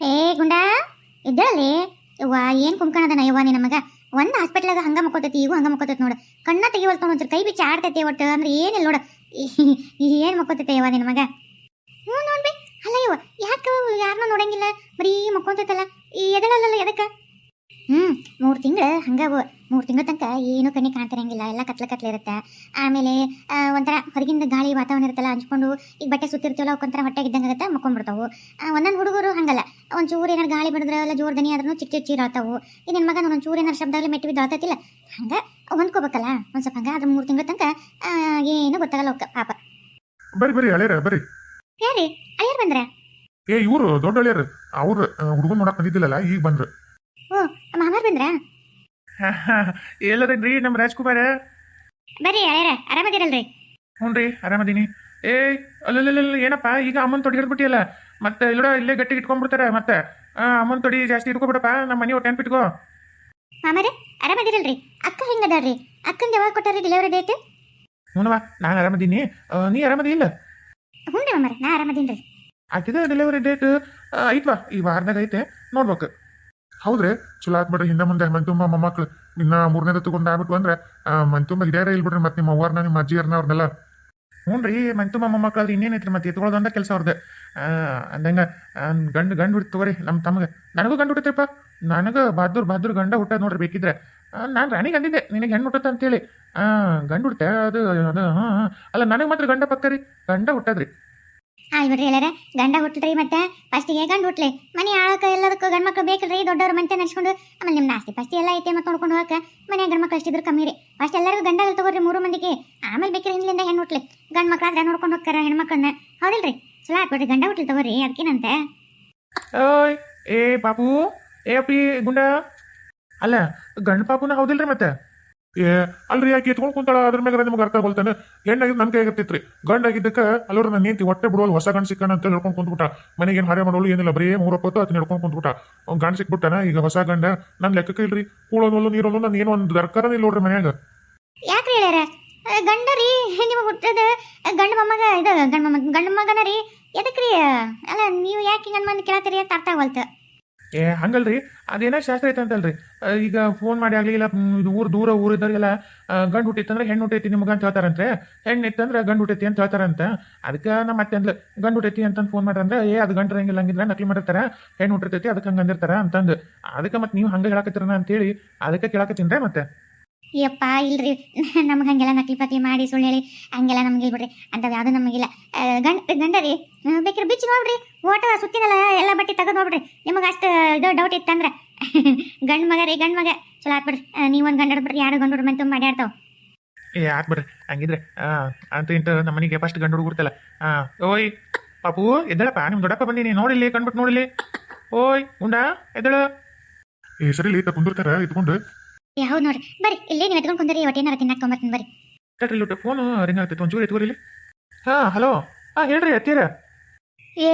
ಏ ಗುಂಡಾ ಇದ್ದಳಲ್ಲಿ ಯವ್ವ, ಏನ್ ಕುಂಕಣದನ ಯವ್ವ ನಿನ್ನ ಮಗ ಒಂದ್ ಹಾಸ್ಪಿಟ್ಲಾಗ ಹಂಗ ಮಕ್ಕೋತೈತಿ, ಈಗೂ ಹಂಗ ಮಕ್ಕೋತೈತಿ ನೋಡು. ಕಣ್ಣ ತೆಗಿವಲ್ತ ಒಂಚೂರು ಕೈ ಬಿಚ್ಚಿ ಆಡ್ತೈತಿ ಒಟ್ಟು, ಅಂದ್ರೆ ಏನಿಲ್ಲ ನೋಡು. ಏನ್ ಮಕ್ಕೋತೈತೆ ಯವ್ವ ನಿನ್ನ ಮಗ ಹ್ಞೂ ನೋಡ್ಬಿ, ಅಲ್ಲ ಯವ್ವ, ಯಾಕೆ ಯಾರನ್ನ ನೋಡಂಗಿಲ್ಲ? ಬರೀ ಮಕ್ಕೊಂತೈತಲ್ಲ, ಈ ಎದಳಲ್ಲ ಎದಕ್ಕ? ಹ್ಞೂ ಮೂರು ತಿಂಗಳು ಹಂಗ. ಮೂರ್ ತಿಂಗಳ ತನಕ ಏನೂ ಕಣ್ಣಿ ಕಾಣ್ತಿರಂಗಿಲ್ಲ ಎಲ್ಲ ಕತ್ಲ ಕತ್ಲೆ ಇರುತ್ತೆ. ಆಮೇಲೆ ಒಂಥರ ಹೊರಗಿಂದ ಗಾಳಿ ವಾತಾವರಣ ಇರುತ್ತಲ್ಲ ಹಂಚ್ಕೊಂಡು ಈಗ ಬಟ್ಟೆ ಸುತ್ತಿರ್ತೀವಲ್ಲ ಅವಕ್ಕೊಂಥರ ಹೊಟ್ಟೆ ಇದ್ದಂಗೆ ಆಗುತ್ತೆ ಮಕ್ಕೊಂಡ್ಬಿಡ್ತಾವು. ಒಂದೊಂದು ಹುಡುಗರು ಹಂಗಲ್ಲ. ಒಂದು ಚೂರು ಏನಾರು ಗಾಳಿ ಬಿಡಿದ್ರೆ ಎಲ್ಲ ಜೋರ್ ದನಿ ಆದ್ರೂ ಚಿಕ್ಕ ಚಿಕ್ಕ ಚೀರ ಆತಾವು ಈ ನಿನ್ ಮಗ ಒಂದೊಂದು ಚೂರು ಏನಾರು ಶಬ್ದ ಮೆಟ್ಟಿ ಬಿದ್ದು ಆತೈತಿಲ್ಲ. ಹಂಗ ಹೊಂದ್ಕೋಬೇಕಲ್ಲ ಒಂದು ಸ್ವಲ್ಪ ಹಂಗ ಅದ್ರ ಮೂರು ತಿಂಗಳ ತನಕ ಏನು ಗೊತ್ತಾಗಲ್ಲ ಅವಕ್ಕ ಪಾಪ. ಬರ್ರಿ ಬರಿ ಅಳಿಯರ ಬರ್ರಿ. ಯಾರಿ ಅಯ್ಯರ್ ಬಂದ್ರ? ಏ ಇವರು ದೊಡ್ಡ ಹಳೆಯರು. ಅವ್ರು ಹುಡುಗನ್ ನೋಡಕ್ ಬಂದಿದ್ದಿಲ್ಲಲ್ಲ ಈಗ ಬಂದ್ರು. ಓ ಮಾಮಾರ್ ಬಂದ್ರ? ಎಲ್ಲದನ್ರಿ ನಮ್ಮ ರಾಜ್ಕುಮಾರ? ಬರ್ರಿ ಅಯ್ಯರ ಆರಾಮದಿರಲ್ರಿ? ಹ್ಞೂ ರೀ ಆರಾಮದೀನಿ. ಏಯ್ ಅಲ್ಲಲ್ಲ ಏನಪ್ಪ ಈಗ ಅಮ್ಮನ ತೊಡಿ ಹಿಡ್ಬಿಟ್ಟಿಯಲ್ಲ ಮತ್ತೆ ಇಲ್ಲಡ ಇಲ್ಲೇ ಗಟ್ಟಿ ಇಟ್ಕೊಂಡ್ಬಿಡ್ತಾರೆ ಮತ್ತೆ. ಅಮ್ಮನ ತೊಡಿ ಜಾಸ್ತಿ ಇಟ್ಕೊಬಿಡಪ್ಪ ನಮ್ಮ ಮನೆ ಒಟ್ಟು ನೆನ್ಪಿಟ್ಕೋ ಮಾಮರೇ ಆರಾಮದಿರಲ್ರಿ? ಅಕ್ಕ ಹೆಂಗದಾಳ್ರಿ? ಅಕ್ಕನ ಯಾವಾಗ ಕೊಟ್ಟಾರಿ ಡೆಲಿವರಿ ಡೇಟ್ ಹ್ಞೂನವ್ವ ನಾನು ಆರಾಮದೀನಿ. ನೀ ಆರಾಮದಿ ಇಲ್ಲ? ಹ್ಞೂ ರೀ ಮಾಮರೇ ನಾ ಆರಾಮದೀನ್ರಿ. ಆಕಿದ ಡೆಲಿವರಿ ಡೇಟ್ ಐತ್ವಾ? ಈ ವಾರದಾಗ ಐತೆ ನೋಡ್ಬೇಕು. ಹೌದ್ರಿ? ಚಲೋ ಆತ್ ಬಿಡ್ರಿ. ಹಿಂದೆ ಮುಂದೆ ಮಂತುಂಬ ಮೊಮ್ಮಕ್ಳು. ಇನ್ನ ಮೂರನೇದ ತಗೊಂಡ್ ಆಗ್ಬಿಟ್ಟು ಅಂದ್ರೆ ಮಂತುಂಬ ಹಿಡಿಯಾರ ಇಲ್ ಬಿಡ್ರಿ ಮತ್ತೆ ನಿಮ್ಮ ಅವ್ವರ್ನ, ನಿಮ್ಮ ಅಜ್ಜಿಯರ್ನ ಅವ್ರನ್ನೆಲ್ಲ ಹ್ಞೂ ರೀ ಮೊಮ್ಮಕ್ಳು ಮೊಮ್ಮಕ್ಕಳು ಇನ್ನೇನೈತ್ರಿ ಮತ್ತೆ? ಎತ್ಕೊಳ್ಳೋದಂದ ಕೆಲಸ ಅವ್ರದ್ದು ಅಂದಂಗ ಗಂಡು ಗಂಡು ಬಿಡ್ತು ತಗೋರಿ. ನಮ್ಮ ತಮಗೆ. ನನಗೂ ಗಂಡು ಹುಟ್ಟೈತ್ರಪ್ಪ ನನಗೆ ಬಹದ್ದೂರ್ ಬಹದ್ದೂರ್ ಗಂಡ ಹುಟ್ಟೋದು ನೋಡ್ರಿ ಬೇಕಿದ್ರೆ. ನಾನು ರಾಣಿಗೆ ಅಂದಿದ್ದೆ ನಿನಗೆ ಹೆಣ್ಣು ಹುಟ್ಟತ್ತ ಅಂತೇಳಿ. ಹಾಂ ಗಂಡು ಹುಟ್ಟೆ, ಅದು ಅದು ಹಾಂ. ಅಲ್ಲ, ನನಗೆ ಮಾತ್ರ ಗಂಡ ಪಕ್ಕ ರೀ. ಗಂಡ ಹುಟ್ಟದ್ರಿ. ಆಯ್ ಬಿಡ್ರಿ ಎಲ್ಲಾರ, ಗಂಡ ಹುಟ್ಟಲ್ರಿ ಮತ್ತೆ ಫಸ್ಟಿಗೆ ಗಂಡ ಹುಟ್ಲಿ ಮನೆ ಆಳಕ ಎಲ್ಲದಕ್ಕೂ ಗಂಡ ಮಕ್ಳು ಬೇಕಲ್ರಿ ದೊಡ್ಡವ್ರ ಮಂತೆ ನಡ್ಸ್ಕೊಂಡು ಆಮೇಲೆ ನಿಮ್ಮ ನಾಸ್ತಿ ಫಸ್ಟ್ ಎಲ್ಲ ಐತೆ ಮತ್ತೆ ನೋಡ್ಕೊಂಡು ಹೋಗಕ ಮನೆ ಗಂಡ ಮಕ್ಳು ಅಷ್ಟಿದ್ರು ಕಮ್ಮಿ ರೀ. ಫಸ್ಟ್ ಎಲ್ಲರಿಗೂ ಗಂಡ ತಗೋರಿ ಮೂರು ಮಂದಿಗೆ. ಆಮೇಲೆ ಬೇಕ್ರಿ ಹಿಂದ್ಲಿಂದ ಹೆಣ್ಣು ಹುಟ್ಲಿ ಗಂಡ್ ಮಕ್ಳು ಆದ್ರೆ ನೋಡ್ಕೊಂಡು ಹೋಗ್ತಾರ ಹೆಣ್ಮಕ್ಳನ್ನ. ಹೌದಿಲ್ರಿ? ಚಲೋ ಹಾಕ್ಬಿಡ್ರಿ ಗಂಡ ಹುಟ್ಲಿ ತಗೋರಿ ಅದಕ್ಕೇನಂತೆ ಓಯ್, ಏ ಪಾಪು ಏ ಅಪ್ಪಿ, ಗುಂಡ. ಅಲ್ಲ, ಗಂಡ ಪಾಪುನ ಹೌದಿಲ್ರಿ ಮತ್ತೆ? ಏ, ಅಲ್ರಿ ಯಾಕೆ ಎತ್ಕೊಂಡು ಕುಂತಾಳ, ಅದ್ರ ಮ್ಯಾಗ ನಿಮ್ಗೆ ಅರ್ಥ ಆಗೋಲ್ತಾನೆ ಹೆಣ್ಣಾಗಿದ್ದು ನನ್ನ ಕೈಯಾಗತ್ತಿತ್ರಿ ಗಂಡಾಗಿದ್ದಕ್ಕೆ ಅಲ್ಲೋರು ನನ್ನ ನೀತಿ ಹೊಟ್ಟೆ ಬಿಡೋಲ್, ಹೊಸ ಗಂಡ ಸಿಕ್ಕಣ ಅಂತ ಹೇಳ್ಕೊಂಡು ಕುಂತ್ಬಿಟ್ಟ. ಮನೆಗೆ ಏನ್ ಹಾರೆ ಮಾಡೋಳು ಏನಿಲ್ಲ, ಬರೀ ಮೂರಪ್ಪತ್ತು ಅದನ್ನ ಹಿಡ್ಕೊಂಡು ಕುಂತ್ಬಿಟ್ಟ. ಅವ್ನು ಗಂಡ ಸಿಕ್ಬಿಟ್ಟಾನ, ಈಗ ಹೊಸ ಗಂಡ. ನನ್ನ ಲೆಕ್ಕಕ್ಕೆ ಇಲ್ರಿ, ಕೂಳೋನೊಲ್ಲು ನೀರೋಲ್ಲೂ ನಾನು ಏನೋ ಒಂದು ದರ್ಕಾರನೇ ಇಲ್ಲ ನೋಡ್ರಿ ಮನ್ಯಾಗ. ಯಾಕ್ರಿ ಹೇಳ್ಯಾರ? ಗಂಡ ರೀ ನಿಮಗೆ ಹುಟ್ಟದ ಗಂಡ ಮೊಮ್ಮಗ, ಇದು, ಗಂಡ ಮೊಮ್ಮಗ, ಗಂಡ ಮಗನ ರೀ? ಎದಕ್ರಿ ಅಲ್ಲ, ನೀವು ಯಾಕೆ ಗಂಡ ಮಂದಿ ಕೇಳತ್ತೀರಿ ಅಂತ ಅರ್ಥ ಏ, ಹಂಗಲ್ರಿ. ಅದೇನೋ ಶಾಸ್ತ್ರ ಐತೆ ಅಂತಲ್ರಿ ಈಗ ಫೋನ್ ಮಾಡಿ ಆಗ್ಲಿ, ಇಲ್ಲ ಇದು ಊರು, ದೂರ ಊರು ಇದ್ದವ್ರಿಗೆಲ್ಲ ಗಂಡು ಹುಟ್ಟಿತ್ತಂದ್ರೆ ಹೆಣ್ಣು ಹುಟ್ಟೈತಿ ನಿಮ್ಗೆ ಅಂತ ಹೇಳ್ತಾರಂತೆ. ಹೆಣ್ಣು ಇತ್ತಂದ್ರೆ ಗಂಡು ಹುಟ್ಟೈತಿ ಅಂತ ಹೇಳ್ತಾರಂತ. ಅದಕ್ಕೆ ನಮ್ಮ ಮತ್ತೆ ಅಂದ್ಲು, ಗಂಡು ಹುಟ್ಟೈತಿ ಅಂತಂದು ಫೋನ್ ಮಾಡ್ರಂದ್ರೆ ಏ, ಅದು ಗಂಡು ಹಂಗಿಲ್ಲ ಹಂಗಿದ್ರೆ ನಕಲಿ ಮಾಡಿರ್ತಾರ. ಹೆಣ್ಣು ಹುಟ್ಟಿರ್ತೈತಿ, ಅದಕ್ಕೆ ಹಂಗೆ ಅಂದಿರ್ತಾರ ಅಂತಂದು. ಅದಕ್ಕೆ ಮತ್ತೆ ನೀವು ಹಂಗೆ ಅಂತ ಅಂತೇಳಿ, ಅದಕ್ಕೆ ಕೇಳಕತ್ತೀನಿ ಮತ್ತೆ. ಯಪ್ಪ ಇಲ್ರಿ. ನಮ್ಗೆ ಹಂಗೆಲ್ಲ ನಕಲಿ ಪಕಲಿ ಮಾಡಿ ಸುಳ್ಳು ಹೇಳಿ ಹಂಗೆಲ್ಲ ನಮ್ಗೆ ಇಲ್ಬಿಡ್ರಿ. ಅಂತ ಯಾವುದು ನಮಗಿಲ್ಲ. ಇಲ್ಲ ಗಂಡ ಗಂಡ ರೀ ಆ, ಬೇಕಿದ್ರೆ ಬಿಚ್ಚಿ ನೋಡ್ರಿ ಓಟ ಸುತ್ತಿನಲ್ಲ ಎಲ್ಲ ಬಟ್ಟೆ ತೆಗೆದು ನೋಡ್ರಿ ನಿಮಗೆ ಅಷ್ಟು ಇದು ಡೌಟ್ ಇತ್ತಂದ್ರೆ ಗಂಡ ಮಗ ರೀ ಗಂಡ ಮಗ. ಚಲೋ ಆತ್ಬಿಡ್ರಿ ನೀವೊಂದು ಗಂಡ ಬಿಡ್ರಿ ಯಾರು ಗಂಡು ಮನೆ ತುಂಬ ಮಾಡ್ಯಾಡ್ತಾವ ಏ ಬಿಡ್ರಿ. ಬರ್ರಿ ಹಂಗಿದ್ರೆ ಆ, ಅಂತ ಇಂತ ನಮ್ಮ ಮನೆಗೆ ಫಸ್ಟ್ ಗಂಡು ಹುಡುಗುರ್ತಲ್ಲ. ಆ, ಓಯ್ ಪಾಪು ಎದ್ದಳಪ್ಪ. ನಿಮ್ ದೊಡ್ಡಪ್ಪ ಬಂದೀನಿ ನೋಡಿಲಿ ಕಂಡ್ಬಿಟ್ಟು ನೋಡಿಲಿ ಓಯ್ ಉಂಡ ಎದ್ದಳು. ಈ ಸರಿ ಲೀತ ಕುಂದಿರ್ತಾರ ಇದ್ಕೊಂಡು ಹೌದು ನೋಡ್ರಿ. ಬರ್ರಿ ಇಲ್ಲೇ ನೀವು ಎತ್ಕೊಂಡು ಕುಂದ್ರಿ ಒಟ್ಟು ಏನಾರ ತಿನ್ನಕ್ಕೆ ತೊಗೊಂಬರ್ತೀನಿ ಬರ್ರಿ. ಕಟ್ರಿ ಲುಟ್ಟು ಫೋನು ರಿಂಗ್ ಆಗ್ತೈತೆ ಒಂಚೂರು ಎತ್ಕೋರಿ ಇಲ್ಲಿ. ಹಾಂ ಹಲೋ ಹಾಂ ಹೇಳ್ರಿ ಅತ್ತೀರ ಏ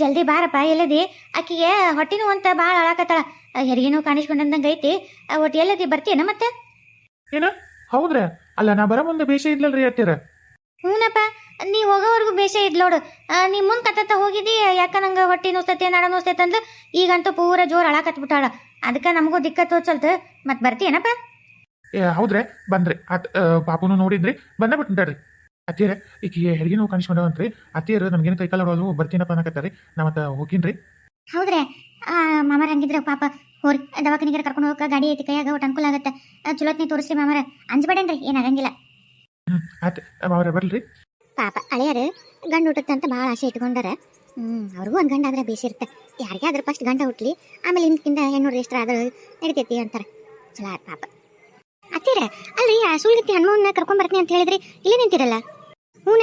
ಜಲ್ದಿ ಬಾರಪ್ಪ ಎಲ್ಲದಿ? ಆಕಿಗೆ ಹೊಟ್ಟಿನೂ ಅಂತ ಭಾಳ ಅಳಾಕತ್ತಾಳ. ಹೆರಿಗೆನೂ ಕಾಣಿಸ್ಕೊಂಡಂದಂಗೆ ಐತಿ. ಒಟ್ಟು ಎಲ್ಲದಿ ಬರ್ತೀಯನ ಮತ್ತೆ? ಏನು? ಹೌದ್ರ? ಅಲ್ಲ ನಾ ಬರೋ ಮುಂದೆ ಬೇಷ ಇದ್ಲಲ್ರಿ ಅತ್ತೀರ ಹ್ಞೂನಪ್ಪ ನೀ ಹೋಗೋವರೆಗೂ ಬೇಷ ಇದ್ಲೋಡು ನೀ ಮುಂದೆ ಕತ್ತತ್ತ ಹೋಗಿದ್ದಿ ಯಾಕ ನಂಗೆ ಹೊಟ್ಟೆ ನೋಸ್ತೈತಿ ನಡ ನೋಸ್ತೈತೆ ಅಂದ್ಲು? ಈಗಂತೂ ಪೂರ ಜೋರು ಅಳಾಕತ್ಬಿಟ್ಟಾಳ. ಅದಕ್ಕೆ ನಮಗೂ ದಿಕ್ಕ ತೋಚಲ್ತು ಮತ್ತೆ ಬರ್ತೀಯೇನಪ್ಪ? ಏ ಹೌದ್ರೆ ಬಂದ್ರಿ. ಅತ್ ಪಾಪುನು ನೋಡಿದ್ರಿ. ಬಂದ ಬಿಟ್ಟಾರ್ರಿ ಅತ್ತಿಯರ ಈಕಿಗೆ ಹೆರಿಗೆ ನೋವು ಕಾಣಿಸ್ಕೊಂಡವಂತ್ರಿ. ಅತ್ತೀರು ನಮ್ಗೇನು ಕೈಕಾಲ ಹೊಡೋದು ಬರ್ತೀನಪ್ಪ ಅನ್ನಕತ್ತಾರಿ ನಾ ಮತ್ತೆ ಹೋಗಿನ್ರಿ ಹೌದ್ರೆ. ಮಾಮರ ಹಂಗಿದ್ರೆ ಪಾಪ. ಹೋರಿ ದವಾಖಾನಿಗೆ ಕರ್ಕೊಂಡು ಹೋಗಕ್ಕೆ ಗಾಡಿ ಐತಿ ಕೈಯಾಗ ಒಟ್ಟು ಅನುಕೂಲ ಆಗುತ್ತೆ. ಚಲೋತ್ನಿ ತೋರಿಸ್ರಿ ಮಾಮರ. ಅಂಜಬೇಡನ್ರಿ ಏನಾಗಂಗಿಲ್ಲ ಹ್ಞೂ ಆಯ್ತು ಮಾಮರ ಬರ್ರಿ. ಪಾಪ ಹಳೆಯರು ಗಂಡು ಊಟಕ್ಕಂತ ಅಂತ ಭಾಳ ಆಸೆ ಇಟ್ಕೊಂಡಾರ. ಹ್ಮ್, ಅವ್ರಿಗೂ ಒಂದು ಗಂಡ ಆದ್ರೆ ಬೇಸಿರುತ್ತೆ ಯಾರಿಗೆ ಆದ್ರೆ ಫಸ್ಟ್ ಗಂಡ ಹುಟ್ಲಿ, ಆಮೇಲೆ ಹಿಂದಕ್ಕಿಂತ ಹೆಣ್ಣು ರಿಜಿಸ್ಟರ್ ಆದ್ರೆ ನಡಿತೈತಿ ಅಂತಾರೆ. ಚಲೋ ಆಯ್ತು ಪಾಪ. ಅತ್ತೀರ, ಅಲ್ರಿ, ಆ ಸುಳ್ಗಿತ್ತಿ ಹನುಮನ್ನ ಕರ್ಕೊಂಡ್ ಬರ್ತೀನಿ ಅಂತ ಹೇಳಿದ್ರಿ, ಇಲ್ಲೇ ನಿಂತಿರಲ್ಲ? ಹೂನ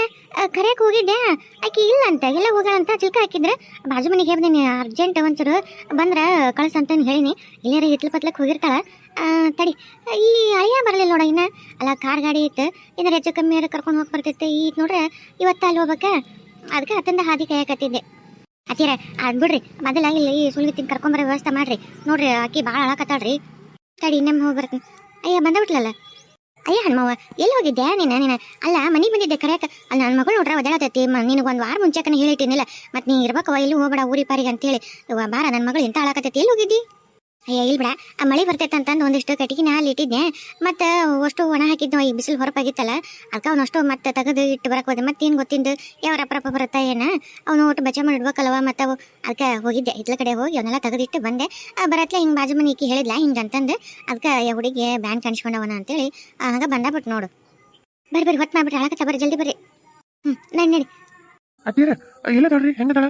ಕರೆಯಕ್ಕೆ ಹೋಗಿದ್ದೆ. ಆಕಿ ಇಲ್ಲ ಅಂತ, ಎಲ್ಲ ಹೋಗೋಣ ಚಿಲ್ಕ ಹಾಕಿದ್ರೆ, ಬಾಜು ಮನೆಗೆ ಹೇಳ್ದೇನೆ ಅರ್ಜೆಂಟ್ ಒಂಚೂರು ಬಂದ್ರ ಅಂತ ಹೇಳಿನಿ. ಇಲ್ಲಾರ ಹಿತ್ಲ ಪತ್ಲಕ್ಕೆ ಹೋಗಿರ್ತಾಳ. ತಡಿ, ಈ ಅಯ್ಯ ಬರಲಿಲ್ಲ ನೋಡ ಇನ್ನ. ಅಲ್ಲ, ಕಾರ್ ಗಾಡಿ ಇತ್ತು. ಏನಾರ ಹೆಚ್ಚು ಕಮ್ಮಿ ಕರ್ಕೊಂಡು ಹೋಗಿ ಬರ್ತೈತೆ. ಈಗ ನೋಡ್ರೆ, ಇವತ್ತ ಅಲ್ಲಿ ಹೋಗ್ಬೇಕ? ಅದಕ್ಕೆ ಅತ್ತಂದ ಹಾದಿ ಕಾಯಕತ್ತಿದ್ದೆ ಅತ್ತೀರ ಅದ್ ಬಿಡ್ರಿ, ಮೊದಲ ಇಲ್ಲಿ ಸುಳ್ಗಿತ್ತಿನ ಕರ್ಕೊಂಬರೋ ವ್ಯವಸ್ಥೆ ಮಾಡ್ರಿ. ನೋಡ್ರಿ ಆಕಿ ಭಾಳ ಅಳಕತ್ತಾಳ್ರಿ. ತಡಿ ನಮ್ಮ ಹೋಗಿ ಬರ್ತೀನಿ. ಅಯ್ಯ ಬಂದ್ಬಿಟ್ಲಲ್ಲ ಅಯ್ಯ ಹಣ್ಮವ್ವ ಎಲ್ಲಿ ಹೋಗಿದ್ದೆ ನೀನು ನೀನು? ಅಲ್ಲ, ಮನೆಗೆ ಬಂದಿದ್ದೆ ಕರೆಯಕ. ಅಲ್ಲ ನನ್ನ ಮಗಳು ನೋಡ್ರ ಒದ್ದಾಡತೈತಿ ನಿನಗೆ ಒಂದು ವಾರ ಮುಂಚೆಕನ ಹೇಳಿಟ್ಟಿನಿಲ್ಲ. ಮತ್ತೆ ನೀ ಇರ್ಬೇಕವ ಎಲ್ಲಿ ಹೋಗ್ಬೇಡ ಊರಿ ಪಾರಿಗೆ ಅಂತೇಳಿ. ಬಾರ ನನ್ನ ಮಗಳು ಎಂತ ಹಾಳಾಕತೈತಿ ಎಲ್ಲಿ ಹೋಗಿದ್ದಿ? ಅಯ್ಯ ಇಲ್ಲಿ ಆ ಮಳೆ ಬರ್ತೈತೆ ಅಂತಂದು ಒಂದಿಷ್ಟು ಕಟ್ಟಿಗೆ ಅಲ್ಲಿ ಇಟ್ಟಿದ್ದೆ ಮತ್ತೆ ಅಷ್ಟು ಒಣ ಹಾಕಿದ್ನು, ಈ ಬಿಸಿಲು ಹೊರಪಾಗಿತ್ತಲ್ಲ ಅದಕ್ಕೆ ಅವನಷ್ಟು ಮತ್ತೆ ತೆಗೆದು ಇಟ್ಟು ಬರಕ್ಕೆ ಹೋದೆ. ಮತ್ತೇನು ಗೊತ್ತಿಂದು ಯಾವ ರಪ್ಪ ಬರುತ್ತಾ ಏನ? ಅವನು ಒಟ್ಟು ಬಚ್ಚ ಮಾಡಿಡ್ಬೇಕಲ್ವ ಮತ್ತೆ ಅವು? ಅದಕ್ಕೆ ಹೋಗಿದ್ದೆ, ಹಿತ್ಲ ಕಡೆ ಹೋಗಿ ಅವನ್ನೆಲ್ಲ ತೆಗೆದಿಟ್ಟು ಬಂದೆ. ಬರತ್ಲೆ ಹಿಂಗೆ ಬಾಜು ಮನೆ ಈಕಿ ಹೇಳಿದ್ಲ, ಹಿಂಗೆ ಅಂತಂದು. ಅದಕ್ಕೆ ಹುಡುಗಿ ಬ್ಯಾಂಡ್ ಕಾಣಿಸ್ಕೊಂಡವನ ಅಂತೇಳಿ ಹಂಗೆ ಬಂದಾಬಿಟ್ಟು ನೋಡು. ಬರ್ರಿ ಬರ್ರಿ, ಹೊತ್ತು ಮಾಡ್ಬಿಟ್ರೆ ಅಳಕತ್ತ ಬರ್ರಿ, ಜಲ್ದಿ ಬರ್ರಿ. ಹ್ಞೂ ನಡಿ ನಡಿ. ಅತ್ತೀರ ಎಲ್ಲದಾಳ್ರಿ ಹೆಂಗದಾಳ?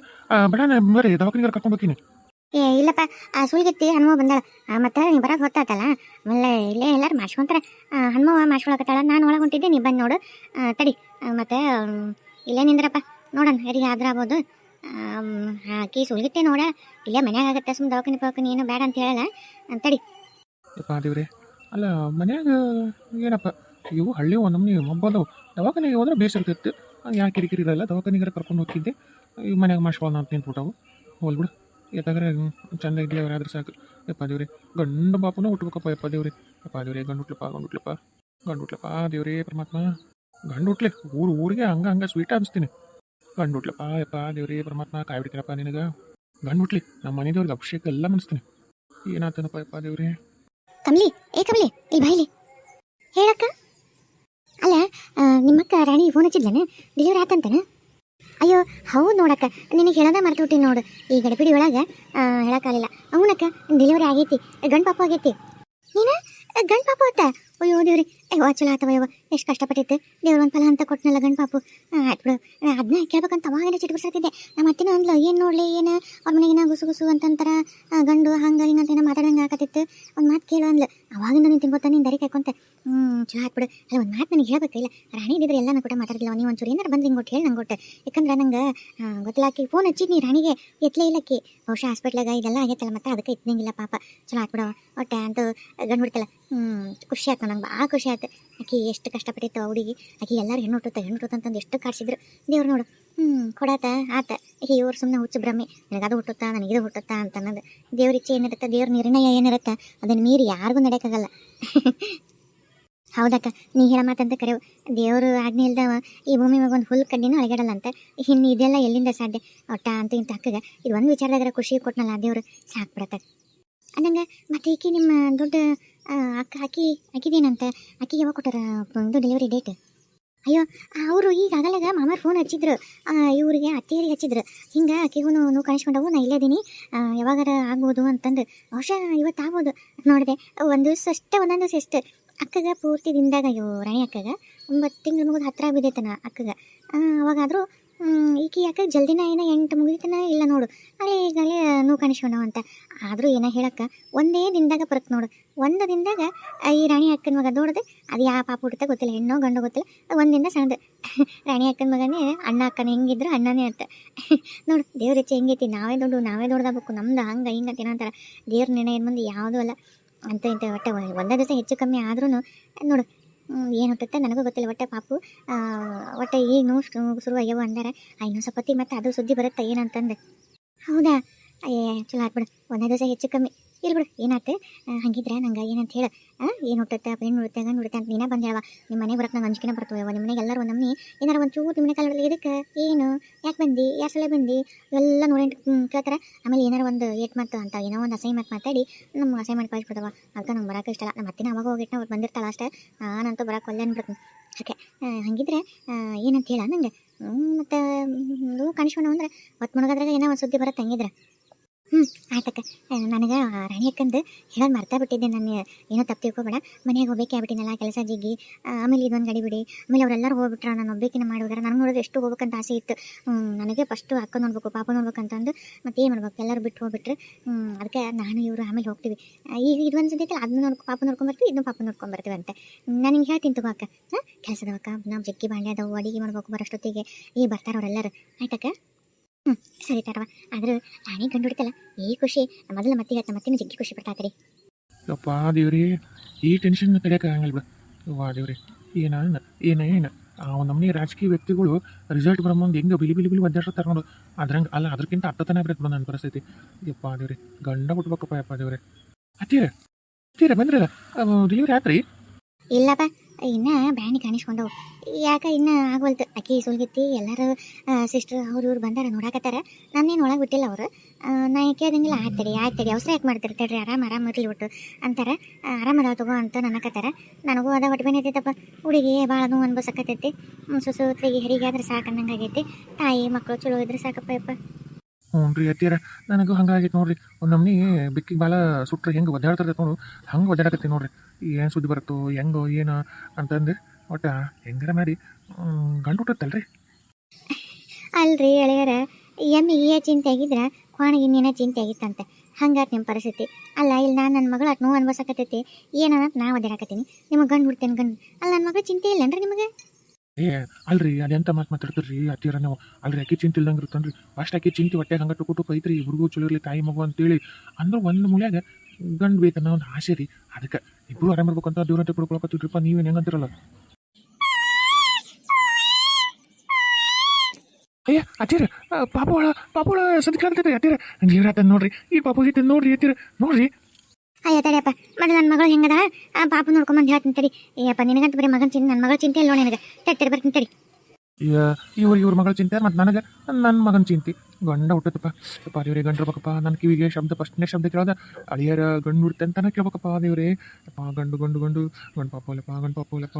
ಬೇಡ ಬರ್ರಿ ದವಾಖಾನಿಗಾರ ಕರ್ಕೊಂಡು ಹೋಗ್ತೀನಿ. ಏ, ಇಲ್ಲಪ್ಪ. ಆ, ಸುಳ್ಗಿತ್ತಿ, ಹನುಮ ಬಂದಾಳ. ಮತ್ತೆ ನೀ ಬರೋದು ಹೊತ್ತಾತಲ್ಲ? ಆಮೇಲೆ ಇಲ್ಲೇ ಎಲ್ಲರೂ ಮಾಡ್ಸ್ಕೊಂತಾರೆ. ಹನುಮವ ಮಾಡ್ಸ್ಕೊಳಕತ್ತಾಳ. ನಾನು ಒಳಗೆ ಹೊಂಟಿದ್ದೆ, ನೀ ಬಂದು ನೋಡು. ತಡಿ. ಮತ್ತೆ ಇಲ್ಲೇ ನಿಂದ್ರಪ್ಪ. ನೋಡೋಣ ಯಾರಿಗೆ ಆದ್ರೆ ಆಗ್ಬೋದು. ಹಾಕಿ ಸುಳ್ಗಿತ್ತೆ ನೋಡ. ಇಲ್ಲೇ ಮನ್ಯಾಗ ಆಗತ್ತೆ ಸುಮ್ಮನೆ ದವಾಖಾನೆ ಪವಾಖಾನೆ ಏನು ಬೇಡ ಅಂತ ಹೇಳಲ್ಲ. ತಡಿ. ಅಲ್ಲ, ಮನ್ಯಾಗ ಏನಪ್ಪ? ಇವು ಹಳ್ಳಿ ಒಂದು ನಮ್ನಿ ಮೊಬ್ಬದವು ದವಾಖಾನೆಗೆ ಹೋದ್ರೆ ಬೇಸರ್ತಿತ್ತು ಯಾಕೆ ಕಿರಿಕಿರಿ ಇರಲ್ಲ ದವಾಖಾನಿಗಾರ ಕರ್ಕೊಂಡು ಹೋಗ್ತಿದ್ದೆ. ಈ ಮನ್ಯಾಗ ಮಾಡ್ಸ್ಕೊಳ್ಳೋಣ ಅಂತ ನಿಂತ್ಬಿಟ್ಟವು. ಹೋಲ್ಬಿಡು ಯಾಕಂದ್ರೆ ಚಂದ ಇಡ್ಲಿ ಅವ್ರಾದ್ರೆ ಸಾಕು. ಯಪ್ಪ ದೇವ್ರೆ, ಗಂಡು ಬಾಪುನ ಹುಟ್ಬೇಕಪ್ಪ, ಯಪ್ಪ ದೇವ್ರಿ. ಯಪ್ಪ ದೇವ್ರಿ, ಗಂಡು ಹುಟ್ಲಪ್ಪ ಗಂಡು ಹುಟ್ಲಪ್ಪ. ಗಂಡು ಹುಟ್ಲಪ್ಪ ದೇವ್ರಿ, ಪರಮಾತ್ಮ. ಗಂಡು ಹುಟ್ಲೆ, ಊರು, ಊರಿಗೆ ಹಂಗ ಹಂಗ ಸ್ವೀಟ್ ಅನಿಸ್ತೀನಿ. ಗಂಡು ಹುಟ್ಲಪ್ಪ, ಯಪ್ಪ ದೇವ್ರಿ, ಪರಮಾತ್ಮ, ಕಾಯಿ ಬಿಡ್ತೀನಪ್ಪ ನಿನಗೆ? ಗಂಡು ಹುಟ್ಲಿ, ನಮ್ಮ ಮನೆ ದೇವ್ರಿಗೆ ಅಭಿಷೇಕ ಎಲ್ಲ ಮನಸ್ತೀನಿ. ಏನಾತನಪ್ಪ ಯಪ್ಪ ದೇವ್ರಿ? ಕಮಲಿ, ಏ ಕಮಲಿ, ಇಲ್ಲಿ ಬಾಯಿಲಿ ಹೇಳಕ್ಕ? ಅಲ್ಲ ನಿಮ್ಮಕ್ಕ ರಾಣಿ ಫೋನ್ ಹಚ್ಚಿದ್ಲೇನೆ? ಡೆಲಿವರಿ ಆತಂತನ? ಅಯ್ಯೋ, ಹೌದು ನೋಡಕ್ಕ. ನಿನಗೆ ಹೇಳೋದ ಮರ್ತು ನೋಡು. ಈ ಗಡಪಿಡಿ ಒಳಗೆ ಹೇಳಕ್ಕಾಗಲಿಲ್ಲ. ಅವನಕ್ಕ ಡೆಲಿವರಿ ಆಗೈತಿ. ಗಂಡು ಪಾಪ ಆಗೈತಿ. ನೀನ? ಗಂಡು ಪಾಪ ಆತ ಅಯ್ಯೋ ದೇವ್ರಿ. ಅಯ್ಯೋ ಚಲೋ ಆತವ ಯವ್ವ ಎಷ್ಟು ಕಷ್ಟಪಟ್ಟಿತ್ತು. ದೇವ್ರ ಒಂದು ಫಲ ಅಂತ ಕೊಟ್ಟನಲ್ಲ ಗಂಡು ಪಾಪು. ಆಯ್ತು ಬಿಡು. ಅದನ್ನ ಕೇಳ್ಬೇಕಂತ ಅವಾಗೇನೆ ಚಿಟ್ಟು ಬಿಡ್ಸತ್ತಿದ್ದೆ ನಮ್ಮ ಅತ್ತಿನ ಅಂದ್ಲು, ಏನು ನೋಡ್ಲಿ, ಏನು? ಅವ್ರ ಮನೆಗಿನ ಗುಸು ಗುಸು ಅಂತಂತಾರ. ಗಂಡು, ಹಂಗ, ಹಿಂಗ ಅಂತ ಮಾತಾಡಂಗ ಆಕತ್ತಿತ್ತು. ಒಂದು ಮಾತು ಕೇಳು ಅಂದ್ಲು. ಅವಾಗಿಂದ ನೀನು ತಿನ್ಬೋತ ನೀನು ದರಿ ಕಾಯ್ಕೊಂತ ಹ್ಞೂ ಚಲೋ ಆಯ್ತು ಅಲ್ಲ, ಒಂದು ಮಾತು ನನಗೆ ಹೇಳ್ಬೇಕಿಲ್ಲ ರಾಣಿ ಇದ್ದಿದ್ರೆ ಎಲ್ಲ ಕೂಡ ಮಾತಾಡಿಲ್ಲ ನೀವು ಒಂಚೂರು ಏನಾರು ಬಂದು ಹಿಂಗೆ ಹೇಳಿ ನಂಗೆ ಕೊಟ್ಟೆ ಯಾಕಂದ್ರೆ ನಂಗೆ ಗೊತ್ತಲಾಕಿ ಫೋನ್ ಹಚ್ಚಿದ್ನಿ ರಾಣಿಗೆ. ಎತ್ತಲೇ ಇಲ್ಲಕ್ಕಿ ಬಹುಶಃ ಹಾಸ್ಪಿಟ್ಲಾಗ ಇದೆಲ್ಲ ಆಗೈತಲ್ಲ, ಮತ್ತೆ ಅದಕ್ಕೆ ಎತ್ತಂಗಿಲ್ಲ ಪಾಪ. ಚಲೋ ಆಯ್ತು ಬಿಡವ ಒಟ್ಟೆ ಅಂತ ಗಂಡು ಹುಡ್ತಲ್ಲ ಹ್ಞೂ ಖುಷಿ ಆಯ್ತು ನಂಗೆ ಭಾಳ ಖುಷಿ ಆಯ್ತು. ಆಕಿ ಎಷ್ಟು ಕಷ್ಟಪಟ್ಟಿತ್ತು ಆ ಹುಡುಗಿ. ಆಕೆ ಎಲ್ಲರೂ ಹೆಣ್ಣು ಹುಟ್ಟುತ್ತ, ಹೆಣ್ಣು ಹುಟ್ಟುತ್ತೆ ಅಂತಂದು ಎಷ್ಟು ಕಾಡ್ಸಿದ್ರು. ದೇವ್ರು ನೋಡು. ಹ್ಞೂ ಕೊಡಾತ, ಆತ. ಇವ್ರು ಸುಮ್ಮನೆ ಹುಚ್ಚು ಭ್ರಮೆ. ನನಗದು ಹುಟ್ಟುತ್ತಾ, ನನಗಿದು ಹುಟ್ಟುತ್ತಾ ಅಂತ ಅನ್ನೋದು ದೇವ್ರ ಇಚ್ಛೆ ಏನಿರುತ್ತೆ, ದೇವ್ರ ನಿರ್ಣಯ ಏನಿರುತ್ತೆ ಅದನ್ನು ಮೀರಿ ಯಾರಿಗೂ ನಡೆಯೋಕ್ಕಾಗಲ್ಲ. ಹೌದಕ್ಕ, ನೀ ಹೇಳ ಮಾತಂತ ಕರೆವು. ದೇವರು ಆಜ್ಞೆ ಇಲ್ದವ ಈ ಭೂಮಿ ಮ್ಯಾಗ ಒಂದು ಹುಲ್ಲು ಕಡ್ಡಿನೂ ಅಳಗಾಡಲ್ಲ ಅಂತ ಇನ್ನು ಇದೆಲ್ಲ ಎಲ್ಲಿಂದ ಸಾಧ್ಯ? ಒಟ್ಟ ಅಂತ ಇಂತ ಅಕ್ಕಗೆ ಇದು ಒಂದು ವಿಚಾರದಾಗ ಖುಷಿ ಕೊಟ್ನಲ್ಲ ದೇವರು. ಸಾಕು ಬಿಡತ್ತ ಅನ್ನಂಗ ಮತ್ತೆ ಈಕೆ ನಿಮ್ಮ ದೊಡ್ಡ ಅಕ್ಕ ಅಕ್ಕಿ, ಅಕ್ಕಿದೇನಂತ? ಅಕ್ಕಿಗೆ ಯಾವಾಗ ಕೊಟ್ಟಾರ ಒಂದು ಡೆಲಿವರಿ ಡೇಟ್ ಅಯ್ಯೋ, ಅವರು ಈಗ ಆಗಲಾಗ ಮಾಮಾರ್ ಫೋನ್ ಹಚ್ಚಿದ್ರು. ಇವರಿಗೆ, ಅತ್ತೆಯರಿಗೆ ಹಚ್ಚಿದ್ರು. ಹಿಂಗೆ ಅಕ್ಕಿಗೂ ನೋವು ಕಾಣಿಸ್ಕೊಂಡವು, ನಾ ಇಲ್ಲದೀನಿ ಯಾವಾಗಾರ ಆಗ್ಬೋದು ಅಂತಂದು. ಬಹುಶಃ ಇವತ್ತು ಆಗ್ಬೋದು. ನೋಡಿದೆ, ಒಂದು ದಿವಸ ಅಷ್ಟೇ, ಒಂದೊಂದು ದಿವಸ ಎಷ್ಟು ಅಕ್ಕಗೆ ಪೂರ್ತಿ ದಿನದಾಗ, ಅಯ್ಯೋ, ರಾಣಿ ಅಕ್ಕಗೆ, ಒಂಬತ್ತು ತಿಂಗಳು ಮುಗಿದು ಹತ್ತಿರ ಬಿದ್ದೈತನ ಅಕ್ಕಗೆ. ಅವಾಗಾದರೂ ಈಕಿ ಯಾಕೆ ಜಲ್ದಿನ ಏನೋ ಎಂಟು ಮುಗಿತನ ಇಲ್ಲ ನೋಡು. ಅಲ್ಲೇ ಈಗಲೇ ನೋವು ಕಾಣಿಸೋಣ ಅಂತ. ಆದರೂ ಏನೋ ಹೇಳಕ್ಕ, ಒಂದೇ ದಿನದಾಗ ಬರುತ್ತೆ ನೋಡು. ಒಂದು ದಿನದಾಗ ಈ ರಾಣಿ ಅಕ್ಕನ ಮಗ ದೊಡ್ಡದು ಅದು ಯಾವ ಪಾಪ ಹುಡುತ್ತೆ ಗೊತ್ತಿಲ್ಲ, ಹೆಣ್ಣೋ ಗಂಡು ಗೊತ್ತಿಲ್ಲ ಒಂದಿಂದ ಸಣ್ಣದು. ರಾಣಿ ಅಕ್ಕನ ಮಗನೇ ಅಣ್ಣ ಅಕ್ಕನ ಹೆಂಗಿದ್ರು ಅಣ್ಣನೇ ಅಂತ. ನೋಡು, ದೇವ್ರ ಹೆಚ್ಚು ಹೆಂಗೈತಿ, ನಾವೇ ದೊಡ್ಡ, ನಾವೇ ದೊಡ್ಡದಾಗಬೇಕು, ನಮ್ದು ಹಂಗೆ, ಹಿಂಗೆ ಅಂತ ಏನಂತಾರೆ ದೇವ್ರ ನಿರ್ಣಯ ಮುಂದೆ ಯಾವುದೂ ಅಲ್ಲ. ಅಂತ ಇಂಥ ಒಟ್ಟೆ ಒಂದೇ ದಿವಸ ಹೆಚ್ಚು ಕಮ್ಮಿ ಆದ್ರೂ ನೋಡು ಏನು ಹುಟ್ಟುತ್ತೆ ನನಗೂ ಗೊತ್ತಿಲ್ಲ. ಒಟ್ಟೆ ಪಾಪು. ಒಟ್ಟೆ ಈಗ ನೋವು ಶುರು- ಶುರು ಆಗ್ಯವ ಅಂದಾರ ಇನ್ನೂ ಹೊತ್ತಿಗೆ ಮತ್ತೆ ಅದು ಸುದ್ದಿ ಬರುತ್ತೆ ಏನಂತಂದು ಹೌದಾ? ಏ, ಚಲೋ ಆತ್ ಬಿಡು. ಒಂದೇ ದಿವಸ ಹೆಚ್ಚು ಕಮ್ಮಿ. ಇಲ್ಲಿ ಬಿಡು ಏನಾಯ್ತು ಹಂಗಿದ್ರೆ ನಂಗೆ ಏನಂತ ಹೇಳು ಏನು ಹುಟ್ಟುತ್ತೆ ಏನು ಹುಡುತ್ತೆ ಹಂಗೆ ಹುಡುತ್ತೆ ಅಂತ ನೀನೇ ಬಂದು ನಿಮ್ಮ ಮನೆಗೆ ಬರಕ್ಕೆ ನಂಗೆ ಅಂಜಿಕೆನೇ ಬರ್ತವೆ ನಿಮ್ಮ ಮನೆಗೆ ಎಲ್ಲರೂ ನಮ್ಮನೆ ಏನಾರ ಒಂದು ಚೂರು ನಿಮ್ಮನೆ ಕಾಲ ಇದಕ್ಕೆ ಏನು ಯಾಕೆ ಬಂದು ಯಾರು ಸಲ ಬಂದು ಎಲ್ಲ ನೋಡೆಂಟು ಕೇಳ್ತಾರೆ ಆಮೇಲೆ ಏನಾರು ಒಂದು ಏಟ್ ಮಾತು ಅಂತ ಏನೋ ಒಂದು ಅಸೈನ್ಮೆಂಟ್ ಮಾತಾಡಿ ನಮ್ಮ ಅಸೈನ್ಮೆಂಟ್ ಕಳಿಸ್ಬಿಡ್ತವ ಅದಕ್ಕೆ ನಂಗೆ ಬರೋಕೆ ಇಷ್ಟ ನಮ್ಮ ಅತ್ತಿನ ಅವಾಗ ಹೋಗಿಟ್ಟು ಅವ್ರು ಬಂದಿರ್ತಾಳೆ ಅಷ್ಟೇ ನಾನಂತೂ ಬರೋಕೆ ಒಲ್ಲೆ ಅನ್ಬಿಡ್ತೀನಿ ಓಕೆ ಹಾಗಿದ್ರೆ ಏನಂತ ಹೇಳ ನಂಗೆ ಮತ್ತು ಕಾಣಿಸ್ಕೊಂಡು ಅಂದರೆ ಹೊತ್ತು ಮುಳುಗೋದ್ರಾಗ ಏನೋ ಒಂದು ಸುದ್ದಿ ಬರುತ್ತೆ ಹಂಗಿದ್ರೆ ಹ್ಞೂ ಆಯ್ತಕ್ಕ. ನನಗೆ ರಾಣಿ ಅಕ್ಕಂದು ಹೇಳೋದು ಮರ್ತಾ ಬಿಟ್ಟಿದ್ದೆ ನಾನು. ಏನೋ ತಪ್ಪು ತಿಳ್ಕೊಬೇಡ. ಮನೆಗೆ ಹೋಗ್ಬೇಕೆ ಆಗ್ಬಿಟ್ಟಿನಲ್ಲ, ಕೆಲಸ ಜಿಗ್ಗಿ. ಆಮೇಲೆ ಇದೊಂದು ಗಡಿ ಬಿಡಿ. ಆಮೇಲೆ ಅವರೆಲ್ಲರೂ ಹೋಗ್ಬಿಟ್ರ ನಾನು ಒಬ್ಬೇಕಿನ ಮಾಡಿ ಹೋಗ್ಯಾರ. ನನಗೆ ನೋಡೋದು ಎಷ್ಟು ಹೋಗ್ಬೇಕಂತ ಆಸೆ ಇತ್ತು. ನನಗೆ ಫಸ್ಟು ಅಕ್ಕ ನೋಡ್ಬೇಕು, ಪಾಪ ನೋಡ್ಬೇಕಂತಂದು ಮತ್ತೆ ಏನು ಮಾಡ್ಬೇಕು? ಎಲ್ಲರೂ ಬಿಟ್ಟು ಹೋಗ್ಬಿಟ್ರೆ ಅದಕ್ಕೆ ನಾನು, ಇವರು ಆಮೇಲೆ ಹೋಗ್ತೀವಿ. ಈಗ ಇದು ಒಂದು ಸದ್ಯಕ್ಕೆ ಅದನ್ನ ನೋಡ್ಕೊ, ಪಾಪ ನೋಡ್ಕೊಂಬರ್ತೀವಿ ಇದನ್ನು ಪಾಪ ನೋಡ್ಕೊಂಬರ್ತೀವಿ ಅಂತ. ನನಗೆ ಹೇಳ್ತೀನಿ ತಗೋ ಅಕ್ಕ. ಹಾಂ? ಕೆಲಸದವಕ್ಕ, ನಾವು ಜಗ್ಗಿ ಬಾಂಡೆ ಅದಾವು, ಅಡಿಗೆ ಮಾಡ್ಬೇಕು ಬರೋಷ್ಟೊತ್ತಿಗೆ. ಈಗ ಬರ್ತಾರೆ ಅವರೆಲ್ಲರೂ. ಆಯ್ತಕ್ಕ? ಹ್ಞೂ ಸರಿ ತರವ ಆದರೂ ರಾಣಿ ಕಂಡು ಹಿಡಿತಲ್ಲ ಈ ಖುಷಿ ಮೊದಲ ಮತ್ತೆ ನಮ್ಮ ಮತ್ತೆ ಜಗ್ಗಿ ಖುಷಿ ಪಡ್ತಾತ್ರಿ ಯಪ್ಪ ದೇವ್ರಿ ಈ ಟೆನ್ಷನ್ ತಡೆಯಕ್ಕೆ ಆಗಂಗಿಲ್ಲ ಬಿಡು. ವಾ ದೇವ್ರಿ ಏನ ಏನ ಏನ? ಆ ನಮ್ಮನೆ ರಾಜಕೀಯ ವ್ಯಕ್ತಿಗಳು ರಿಸಲ್ಟ್ ಬರೋ ಮುಂದೆ ಹೆಂಗೆ ಬಿಲಿ ಬಿಲಿ ಬಿಲಿ ಒದ್ದಾಡ್ತಾರೆ ನೋಡು. ಅದ್ರಂಗೆ ಅಲ್ಲ ಅದಕ್ಕಿಂತ ಅರ್ಥತನ ಬಿಡತ್ತೆ ಬಿಡು ನನ್ನ ಪರಿಸ್ಥಿತಿ. ಯಪ್ಪ ದೇವ್ರಿ ಗಂಡ ಬಿಟ್ಬೇಕಪ್ಪ ಯಪ್ಪ ದೇವ್ರಿ. ಹತ್ತೀರ ಹತ್ತೀರ ಬಂದ್ರಲ್ಲ ಡೆಲಿವರಿ ಆತ್ರಿ ಇಲ್ಲಪ್ಪ ಇನ್ನ ಬ್ಯಾಣಿ ಕಾಣಿಸ್ಕೊಂಡವು. ಯಾಕ ಇನ್ನು ಆಗವಲ್ತು? ಅಕ್ಕಿ ಸುಲ್ಗಿತ್ತಿ, ಎಲ್ಲರೂ ಸಿಸ್ಟರ್ ಅವ್ರು ಇವ್ರು ಬಂದಾರ ನೋಡಾಕತ್ತಾರ. ನಾನೇನು ಒಳಗೆ ಬಿಟ್ಟಿಲ್ಲ ಅವರು. ನಾ ಕೇಳ್ದಂಗಿಲ್ಲ ಆಯ್ತಡಿ ಆಯ್ತಡಿ ಅವಸರ ಯಾಕೆ ಮಾಡ್ತಿರ್ತಾರ್ರಿ ಆರಾಮ ಆರಾಮ ಇರ್ಲಿ ಒಟ್ಟು ಅಂತಾರ. ಆರಾಮದ ತಗೋ ಅಂತ ನನಕತ್ತಾರ ನನಗೂ ಅದ ಹೊಟ್ಟೆ ಹುಡುಗಿ ಭಾಳ ನೋವು ಅನ್ಬಸಕತ್ತೈತಿ ಸುಸೂತ್ರಿಗೆ ಹೆರಿಗೆ ಆದ್ರೆ ಸಾಕು ಅನ್ನಂಗಾಗೈತಿ. ತಾಯಿ ಮಕ್ಕಳು ಚಲೋ ಇದ್ರೆ ಸಾಕಪ್ಪ ಯಪ್ಪ. ಹ್ಞೂ ರೀ ಅತ್ತೀರ ನನಗೂ ಹಂಗಾಗೈತೆ ನೋಡ್ರಿ. ಒಂದು ನಮ್ಮನಿ ಬಿಕ್ಕಿಗೆ ಭಾಳ ಸುಟ್ರೆ ಹೆಂಗೆ ಒದ್ದಾಡ್ತಿರ್ತೈತೆ ನೋಡು. ಹಂಗೆ ಒದ್ದಾಡಕತ್ತಿ ನೋಡ್ರಿ. ಏನು ಸುದ್ದಿ ಬರುತ್ತೋ, ಹೆಂಗೋ, ಏನು ಅಂತಂದು ಒಟ್ಟು ಹೆಂಗಾರ ಮಾಡಿ ಗಂಡು ಹುಟ್ಟತ್ತಲ್ರಿ ಅಲ್ರಿ ಎಳೆಯರ ಎಮ್ಮಿಗೆ ಚಿಂತೆ ಆಗಿದ್ರೆ, ಕ್ವಾಣಿಗೆ ನೀನ ಚಿಂತೆ ಆಗಿತ್ತಂತೆ. ಹಂಗಾತ್ ನಿಮ್ಮ ಪರಿಸ್ಥಿತಿ. ಅಲ್ಲ ಇಲ್ಲಿ ನಾನು ನನ್ನ ಮಗಳು ಅಟ್ ನೋವು ಅನ್ಬಸಕತ್ತೈತಿ ಏನಂತ ನಾ ಒದ್ದಾಡಕತ್ತೀನಿ. ನಿಮಗೆ ಗಂಡು ಹುಡ್ತೇನೆ ಗಂಡು. ಅಲ್ಲ ನನ್ನ ಮಗಳು ಚಿಂತೆ ಇಲ್ಲನ್ರಿ ನಿಮಗೆ? ಏ, ಅಲ್ರಿ, ಅದೆಂತ ಮಾತು ಮಾತಾಡ್ತೀರಿ ಅತ್ತೀರ ನೀವು. ಅಲ್ರಿ, ಅಕ್ಕಿ ಚಿಂತೆ ಇಲ್ದಂಗೆ ಇರುತ್ತನ್ರಿ. ಫಸ್ಟ್ ಅಕ್ಕಿ ಚಿಂತೆ ಹೊಟ್ಟೆ ಹಂಗೆ ಟುಕು ಟುಕು ಐತ್ರಿ. ಹುಡುಗು ಚಲೋ ಇರಲಿ, ತಾಯಿ ಮಗು ಅಂತೇಳಿ. ಅಂದ್ರೆ ಒಂದು ಮೂಲ್ಯಾಗ ಗಂಡು ಬೇಕನ್ನೋ ಒಂದು ಆಸೆ ರೀ. ಅದಕ್ಕೆ ಇಬ್ಬರು ಆರಾಮ ಇರ್ಬೇಕಂತ ದೇವ್ರಂತೆ ಕುಡ್ಕೊಳಕತ್ತಿದ್ರಿಪ್ಪ ನೀವೇನು ಹೆಂಗಂತಿರಲ್ಲ ಅಯ್ಯ ಅತ್ತೀರ ಪಾಪೋಳ ಪಾಪೋಳ ಸದ್ಕಾಣ್ತೈತೆ ಅತ್ತಿರ ನೀರಾತ ನೋಡ್ರಿ. ಈ ಪಾಪು ಗೀತೆ ನೋಡ್ರಿ ಅತ್ತೀರ ನೋಡ್ರಿ ಅಯ್ಯೋ ತಡಿಯಪ್ಪ ಮತ್ತೆ ನನ್ನ ಮಗಳು ಹೆಂಗದ? ಆ ಪಾಪ ನೋಡ್ಕೊಂಬಂದು ಹೇಳ್ತೀನಿ ತಡಿ. ಏಯಪ್ಪ ನಿನಗಂತ ಬರೀ ಮಗನ ಚಿಂತೆ ನನ್ನ ಮಗಳ ಚಿಂತೆ ಇಲ್ಲ ನಿನಗೆ? ತಡಿ ತಡಿ, ಬರ್ತೀನಿ ತಡಿ. ಇವ್ರು ಇವ್ರ ಮಗಳ ಚಿಂತೆ ಮತ್ತು ನನಗೆ? ನನ್ನ ಮಗನ ಚಿಂತೆ. ಗಂಡ ಹುಟ್ಟತ್ತಪ್ಪ. ಅಪ್ಪ ದೇವ್ರೆ ಗಂಡಿರ್ಬೇಕಪ್ಪ ನನ್ನ ಕಿವಿಗೆ ಶಬ್ದ ಫಸ್ಟ್ನೇ ಶಬ್ದ ಕೇಳೋದ. ಅಳಿಯರ ಗಂಡು ಹುಡ್ತೆ ಅಂತಾನೆ ಕೇಳ್ಬೇಕಪ್ಪ ದೇವ್ರೆ. ಅಪ್ಪ, ಗಂಡು ಗಂಡು ಗಂಡು. ಗಂಡು ಪಾಪೋಲಪ್ಪ ಗಂಡು ಪಾಪೋಲಪ್ಪ